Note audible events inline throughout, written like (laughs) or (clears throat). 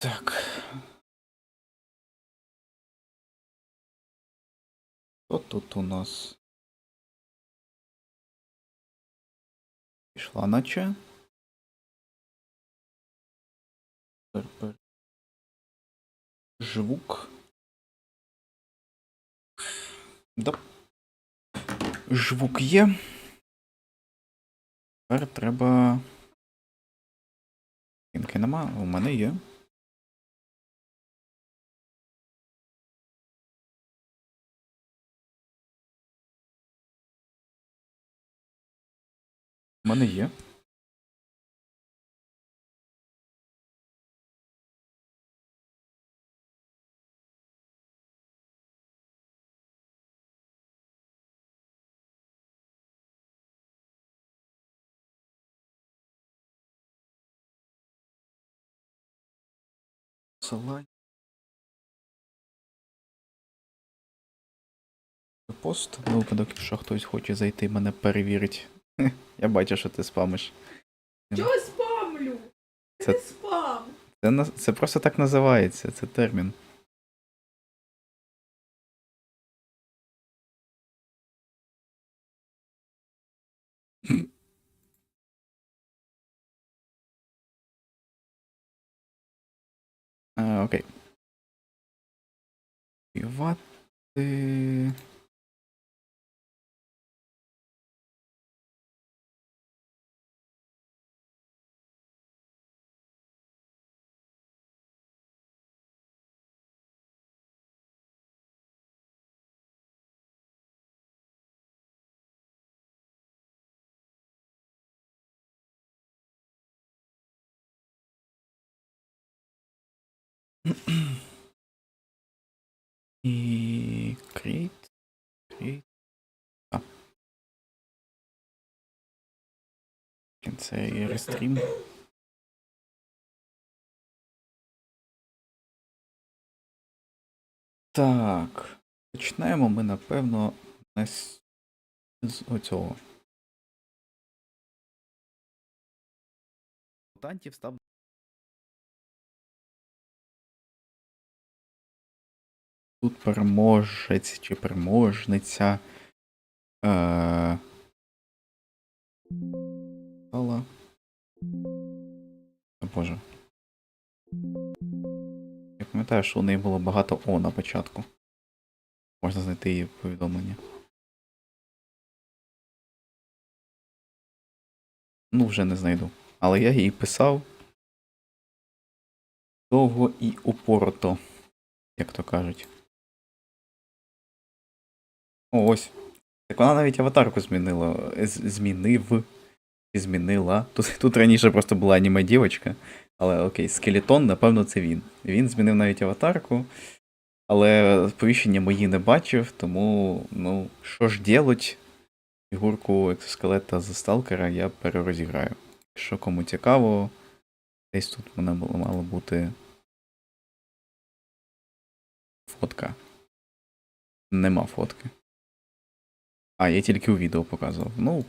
Так. Що тут у нас? Пішла наче. Звук. Да. Звук є. Тепер треба. Кінки нема, у мене є. Мене є. Посилання. Пост, на випадок, якщо хтось хоче зайти мене перевірить. Я бачу, що ти спамиш. Чого спамлю? Це- не спам. Це, це просто так називається, це термін. (laughs) А, окей. Співати. (clears throat) І кріт. Кріт. А. Це і рестрім. Так. Почнемо ми, напевно, з оцього. Мутантів став Тут переможець чи переможниця. Е... Стала. О, Боже. Я пам'ятаю, що у неї було багато О на початку. Можна знайти її повідомлення. Ну, вже не знайду. Але я їй писав. Довго і упорото, як то кажуть. Ось. Так вона навіть аватарку змінила. Змінив. Змінила. Тут, тут раніше просто була аніме дівочка. Але окей, скелетон, напевно, це він. Він змінив навіть аватарку. Але сповіщення мої не бачив, тому, ну, що ж ділать? Фігурку екзоскелета з сталкера я перерозіграю. Якщо кому цікаво, десь тут мене було мало бути фотка. Нема фотки. А, я тільки у відео показував. Ну.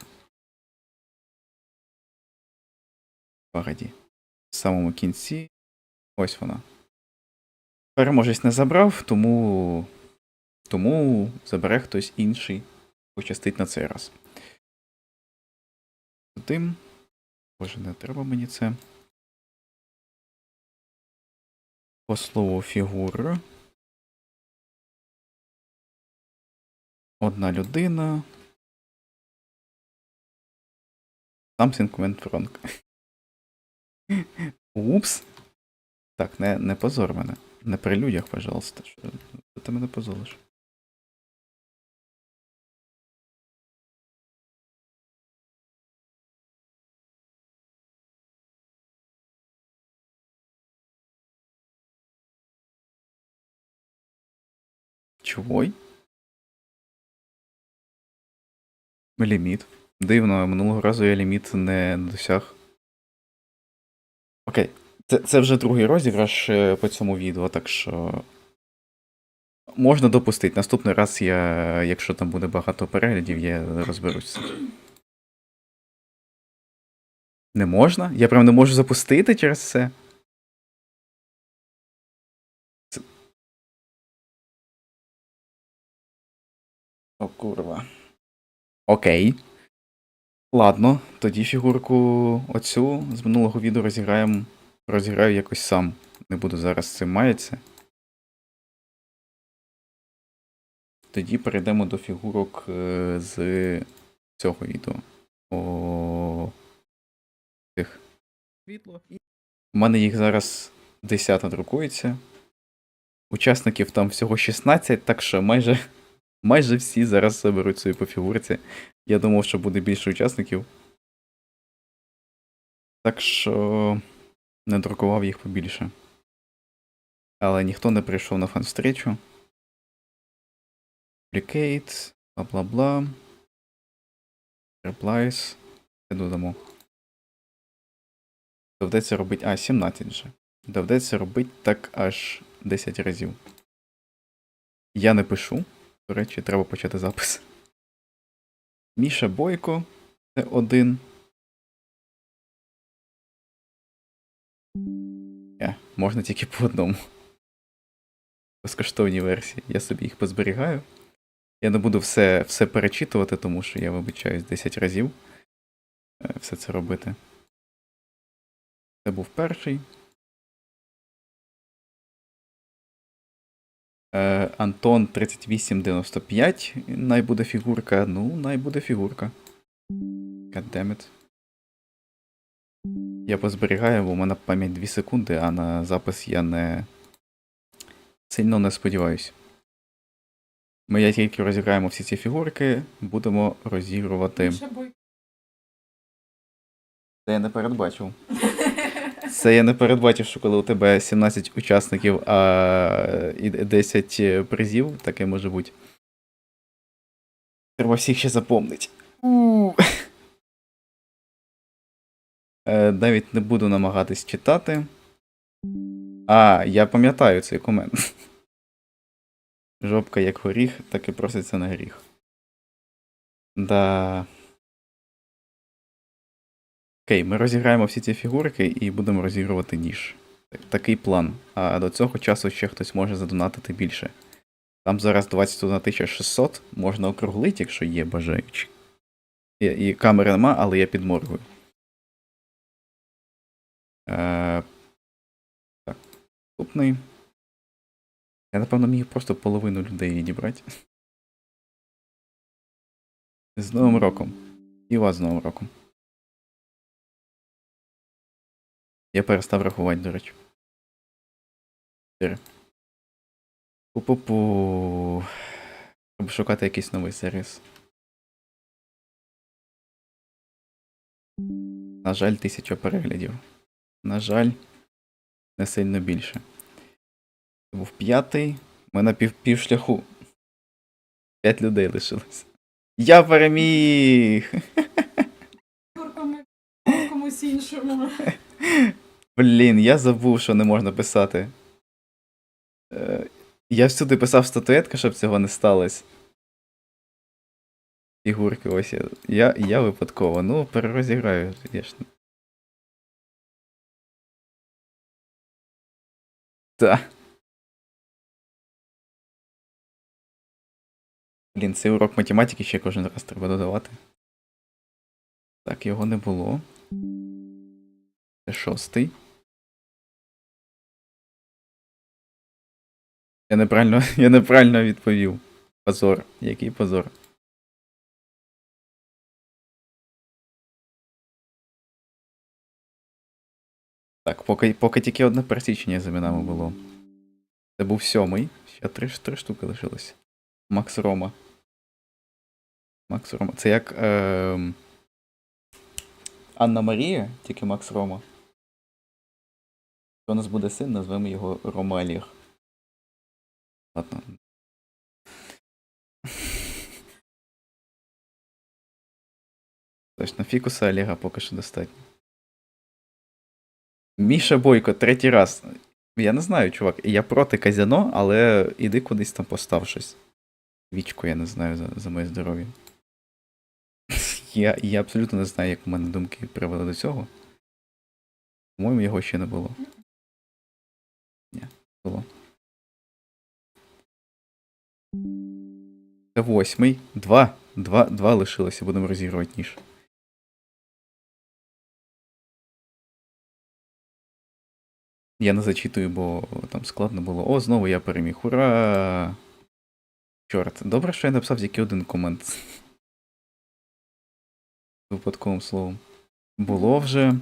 Погоді. В самому кінці. Ось вона. Переможець не забрав, тому. Тому забере хтось інший. Пощастить на цей раз. Тим. Боже, не треба мені це. По слову фігура. Одна людина. Something went wrong. Упс. Так, не, не позор мене. Не при людях, пожалуйста. Що ти мене позориш? Чого? ліміт. Дивно, минулого разу я ліміт не досяг. Окей, це це вже другий розіграш е, по цьому відео, так що. Можна допустити. Наступний раз, я, якщо там буде багато переглядів, я розберуся. Не можна? Я прям не можу запустити через це. О, курва. Окей. Ладно, тоді фігурку оцю з минулого відео розіграємо. Розіграю якось сам. Не буду зараз цим маятися. Тоді перейдемо до фігурок е, з цього відео. О... Тих. Світло. У мене їх зараз 10 друкується. Учасників там всього 16, так що майже, майже всі зараз заберуть собі по фігурці. Я думав, що буде більше учасників. Так що не друкував їх побільше. Але ніхто не прийшов на фан-встречу. Duplicate, бла-бла-бла. Replies. Це додамо. Доведеться робити. А, 17 вже. Доведеться робити так аж 10 разів. Я не пишу. До речі, треба почати запис. Міша Бойко. Це один. Е, можна тільки по одному. Безкоштовні версії. Я собі їх позберігаю. Я не буду все, все перечитувати, тому що я вибачаюсь 10 разів е, все це робити. Це був перший. Антон 3895. Най буде фігурка. Ну, най буде фігурка. Goddammit. Я позберігаю, бо у мене пам'ять 2 секунди, а на запис я не сильно не сподіваюсь. Ми як тільки розіграємо всі ці фігурки, будемо розігрувати. Це я не передбачив. Це я не передбачив, що коли у тебе 17 учасників, а і 10 призів, таке може бути. Треба всіх ще запомнити. Е, Навіть не буду намагатись читати. А, я пам'ятаю цей комент. Жопка як горіх, так і проситься на гріх. Да. Окей, ми розіграємо всі ці фігурки і будемо розігрувати ніж. Такий план. А до цього часу ще хтось може задонатити більше. Там зараз 21 600, можна округлити, якщо є бажаючі. І, і камери нема, але я підморгую. Е, так, наступний. Я, напевно, міг просто половину людей відібрати. З Новим роком. І вас з Новим роком. Я перестав рахувати, до речі. Чотири. Пу-пу-пу. Треба шукати якийсь новий сервіс. На жаль, тисяча переглядів. На жаль, не сильно більше. Це був п'ятий. Ми на пів, пів. П'ять людей лишилось. Я переміг! Комусь іншому. Блін, я забув, що не можна писати. Е, я всюди писав статуетка, щоб цього не сталося. Фігурки ось я. Я, я випадково. Ну, перерозіграю, звісно. Та. Блін, цей урок математики ще кожен раз треба додавати. Так, його не було. Це шостий. Я неправильно, (laughs) я неправильно відповів. Позор. Який позор? Так, поки, поки тільки одне пересічення з іменами було. Це був сьомий. Ще три, три штуки лишилось. Макс Рома. Макс Рома. Це як. Е, Анна Марія, тільки Макс Рома. У нас буде син, назвемо його Рома Олег. Ладно. Точно, фікуса Олега поки що достатньо. Міша Бойко, третій раз. Я не знаю, чувак. Я проти казіно, але іди кудись там постав щось. Вічку я не знаю за, за моє здоров'я. Я, я абсолютно не знаю, як у мене думки привели до цього. По-моєму, його ще не було. Ні, було. Це восьмий. Два. Два, два лишилося, будемо розігрувати ніж. Я не зачитую, бо там складно було. О, знову я переміг. Ура! Чорт, добре, що я написав тільки один комент. Випадковим словом. Було вже.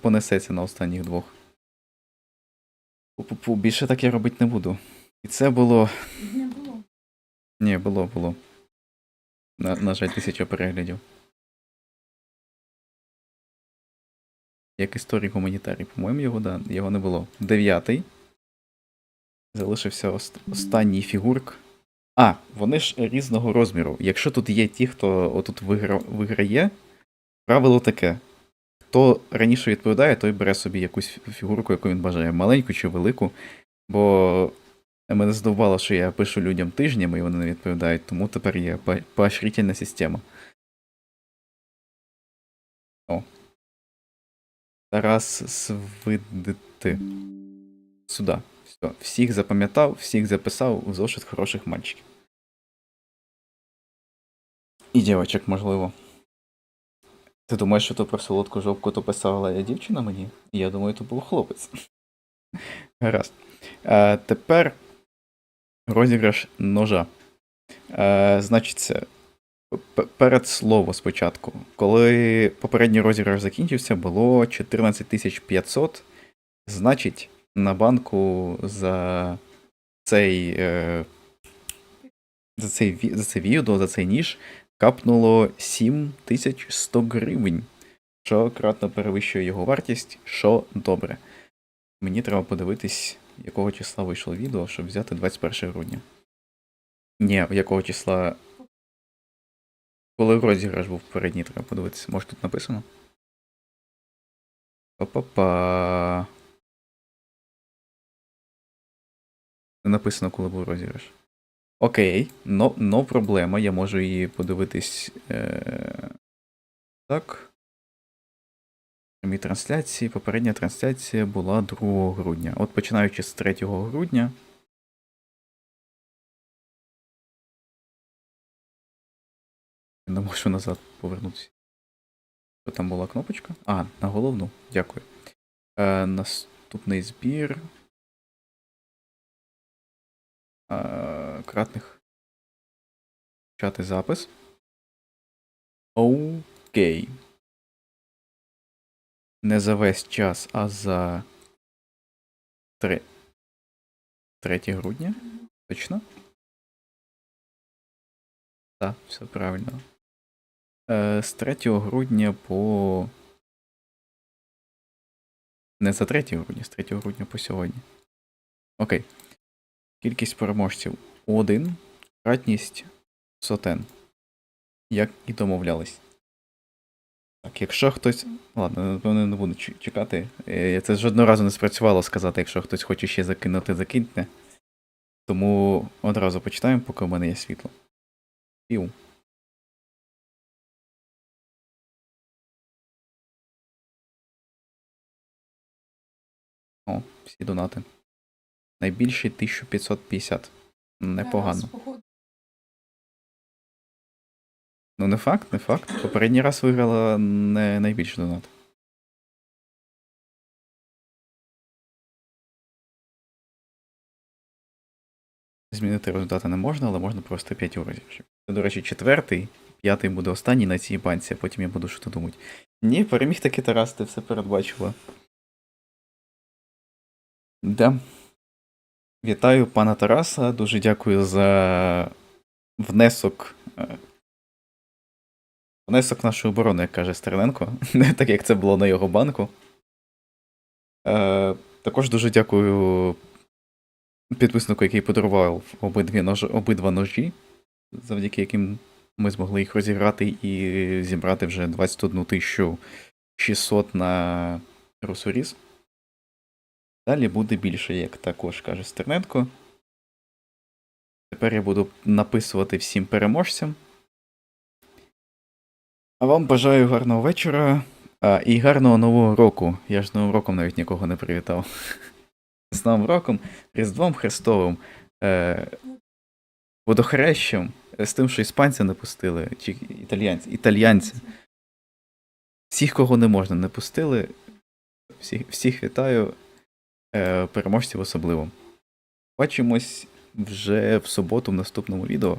Понесеться на останніх двох. Пу-пу-пу, більше так я робити не буду. І це було. Ні, було, було. На, на жаль, тисяча переглядів. Як історик гуманітарій, по-моєму, його, да, його не було. Дев'ятий. Залишився ост- останній фігурк. А, вони ж різного розміру. Якщо тут є ті, хто отут вигра... виграє, правило таке. Хто раніше відповідає, той бере собі якусь фігурку, яку він бажає, маленьку чи велику. Бо мене здивувало, що я пишу людям тижнями, і вони не відповідають, тому тепер є по- поощрительна система. О. Тарас Свидити. Сюди. Все. Всіх запам'ятав, всіх записав у зошит хороших мальчиків. І дівочок, можливо. Ти думаєш, що то про солодку жовку то писала дівчина мені? Я думаю, то був хлопець. (laughs) Гаразд. Е, тепер розіграш ножа. Е, значиться, п- перед слово спочатку. Коли попередній розіграш закінчився, було 14 500. Значить, на банку за цей, е, за, цей, за це відео, за цей ніж капнуло 7100 гривень, що кратно перевищує його вартість, що добре. Мені треба подивитись, якого числа вийшло відео, щоб взяти 21 грудня. Ні, якого числа. Коли розіграш був передній, треба подивитися. Може тут написано? Па-па-па. Не написано, коли був розіграш. Окей, но, но проблема. Я можу її подивитись. Е... Так. Прямі трансляції. Попередня трансляція була 2 грудня. От починаючи з 3 грудня. Не можу назад повернутися. Що там була кнопочка? А, на головну. Дякую. Е, наступний збір. Е, кратних. Почати запис. Окей. Не за весь час, а за 3. 3 грудня? Точно? Так, все правильно. Е, з 3 грудня по. Не за 3 грудня, з 3 грудня по сьогодні. Окей. Кількість переможців 1. Кратність сотен. Як і домовлялись. Так, якщо хтось. Ладно, напевно, не буду чекати. Е, Це жодного разу не спрацювало сказати, якщо хтось хоче ще закинути, закиньте. Тому одразу почитаємо, поки в мене є світло. Пів. О, всі донати. Найбільший 1550. Непогано. Ну, не факт, не факт. Попередній раз виграла не найбільший донат. Змінити результати не можна, але можна провести 5 розіграшів. Це, до речі, четвертий, п'ятий буде останній на цій банці, а потім я буду що то думати. Ні, переміг таки Тарас, ти все передбачила. Да. Вітаю пана Тараса. Дуже дякую за внесок. Внесок нашої оборони, як каже Стерненко, (laughs) не так як це було на його банку. Е, також дуже дякую підписнику, який подарував обидві нож... обидва ножі, завдяки яким ми змогли їх розіграти і зібрати вже 21 600 на Русоріз. Далі буде більше, як також каже Стерненко. Тепер я буду написувати всім переможцям. А вам бажаю гарного вечора а, і гарного нового року. Я ж новим роком навіть нікого не привітав. (laughs) З Новим роком, Різдвом Христовим. Е, водохрещем, е, з тим, що іспанця не пустили, чи італіянці. Італіянці. Всіх, кого не можна, не пустили. Всіх, всіх вітаю, е, переможців особливо. Бачимось вже в суботу в наступному відео.